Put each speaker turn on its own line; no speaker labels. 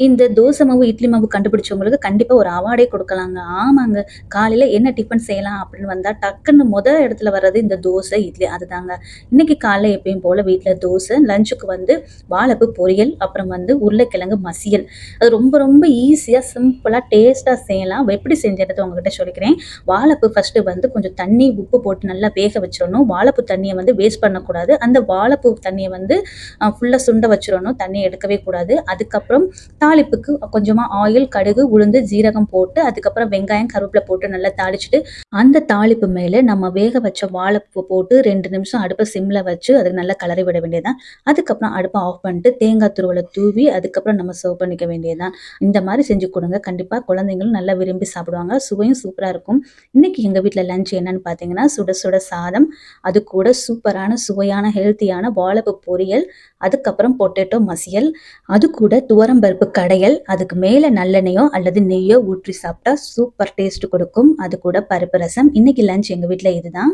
இந்த தோசை மாவு, இட்லி மாவு கண்டுபிடிச்சவங்களுக்கு கண்டிப்பா ஒரு அவார்டே கொடுக்கலாங்க ஆமாங்க. காலையில என்ன டிஃபன் செய்யலாம் அப்படின்னு வந்தா, டக்குன்னு முதல் இடத்துல வர்றது இந்த தோசை, இட்லி அதுதாங்க. இன்னைக்கு காலைல எப்பயும் போல வீட்டில் தோசை, லஞ்சுக்கு வந்து வாழைப்பூ பொரியல், அப்புறம் வந்து உருளைக்கிழங்கு மசியல். அது ரொம்ப ரொம்ப ஈஸியா, சிம்பிளா, டேஸ்ட்டாக செய்யலாம். எப்படி செஞ்சதை உங்ககிட்ட சொல்லிக்கிறேன். வாழைப்பூ ஃபஸ்ட்டு வந்து கொஞ்சம் தண்ணி, உப்பு போட்டு நல்லா வேக வச்சிடணும் வாழைப்பூ தண்ணியை வந்து வேஸ்ட் பண்ணக்கூடாது. அந்த வாழைப்பூ தண்ணியை வந்து ஃபுல்லாக ஃபுல்லா சுண்ட வச்சிடணும் தண்ணிய எடுக்கவே கூடாது. அதுக்கப்புறம் தாளிப்புக்கு கொஞ்சமா ஆயில், கடுகு, உளுந்து, ஜீரகம் போட்டு, அதுக்கப்புறம் வெங்காயம், கருவேப்பில போட்டு நல்லா தாளிச்சுட்டு, அந்த தாளிப்பு மேல நம்ம வேக வச்ச வாழைப்பூ போட்டு ரெண்டு நிமிஷம் அடுப்பை சிம்ல வச்சு, அதுக்கு நல்லா கலரி விட வேண்டியதுதான் அதுக்கப்புறம் அடுப்பை ஆஃப் பண்ணிட்டு, தேங்காய் துருவலை தூவி, அதுக்கப்புறம் நம்ம சர்வ் பண்ணிக்க வேண்டியது தான். இந்த மாதிரி செஞ்சு கொடுங்க கண்டிப்பா குழந்தைங்களும் நல்லா விரும்பி சாப்பிடுவாங்க. சுவையும் சூப்பரா இருக்கும். இன்னைக்கு எங்க வீட்டில் லஞ்ச் என்னன்னு பார்த்தீங்கன்னா, சுட சுட சாதம், அது கூட சூப்பரான, சுவையான, ஹெல்த்தியான வாழைப்பு பொரியல், அதுக்கப்புறம் பொட்டேட்டோ மசியல், அது கூட துவரம் பருப்பு கடையல், அதுக்கு மேலே நல்லெண்ணெயோ அல்லது நெய்யோ ஊற்றி சாப்பிட்டா சூப்பர் டேஸ்ட் கொடுக்கும் அது கூட பருப்பு ரசம். இன்னைக்கு லஞ்ச் எங்கள் வீட்டில் இதுதான்.